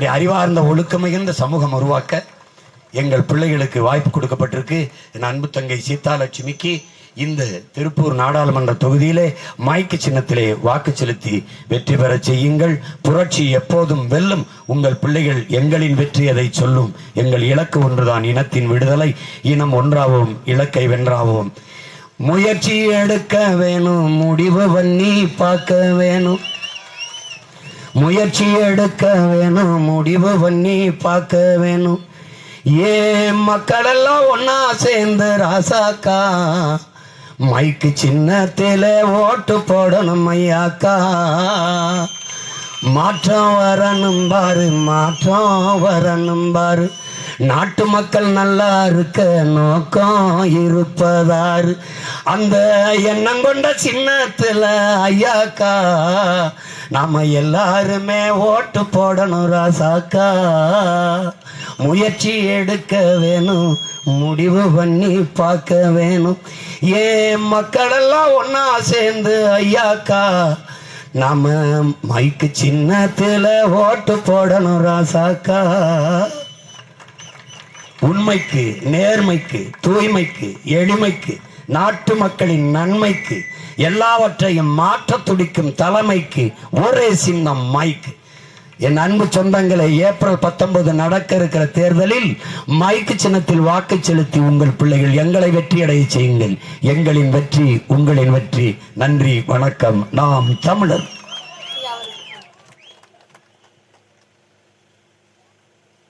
அப்படி அறிவார்ந்த ஒழுக்கமிகுந்த சமூகம் உருவாக்க எங்கள் பிள்ளைகளுக்கு வாய்ப்பு கொடுக்கப்பட்டிருக்கு. என் அன்பு தங்கை சீதாலட்சுமிக்கு இந்த திருப்பூர் நாடாளுமன்ற தொகுதியிலே மைக்கு சின்னத்திலே வாக்கு செலுத்தி வெற்றி பெற செய்யுங்கள். புரட்சி எப்போதும் வெல்லும். உங்கள் பிள்ளைகள் எங்களின் வெற்றி அதை சொல்லும். எங்கள் இலக்கு ஒன்றுதான் இனத்தின் விடுதலை. இனம் ஒன்றாகவும் இலக்கை வென்றாவோம். முயற்சி எடுக்க வேணும் முடிவு பண்ணி பார்க்க வேணும். முயற்சி எடுக்க வேணும் முடிவு பண்ணி பார்க்க வேணும். ஏன் மக்களெல்லாம் ஒன்னா சேர்ந்து ராசாக்கா? மைக்கு சின்னத்தில ஓட்டு போடணும் ஐயாக்கா. மாற்றம் வரணும் பாரு மாற்றம் வரணும் பாரு. நாட்டு மக்கள் நல்லா இருக்க நோக்கம் இருப்பதாரு. அந்த எண்ணம் கொண்ட சின்னத்துல ஐயாக்கா நாம எல்லாருமே ஓட்டு போடணும் ராசாக்கா. முயற்சி எடுக்க வேணும் முடிவு பண்ணி பார்க்க வேணும். ஏன் மக்களெல்லாம் ஒன்னா சேர்ந்து ஐயாக்கா நாம மைக்கு சின்னத்துல ஓட்டு போடணும் ராசாக்கா. உண்மைக்கு நேர்மைக்கு தூய்மைக்கு எளிமைக்கு நாட்டு மக்களின் நன்மைக்கு எல்லாவற்றையும் மாற்ற துடிக்கும் தலைமைக்கு ஒரே சின்னம் மைக்கு என் அன்பு சொந்தங்களை ஏப்ரல் பத்தொன்பது நடக்க இருக்கிற தேர்தலில் மைக்கு சின்னத்தில் வாக்கு செலுத்தி உங்கள் பிள்ளைகள் எங்களை வெற்றியடைய செய்யுங்கள். எங்களின் வெற்றி உங்களின் வெற்றி. நன்றி வணக்கம். நாம் தமிழர்.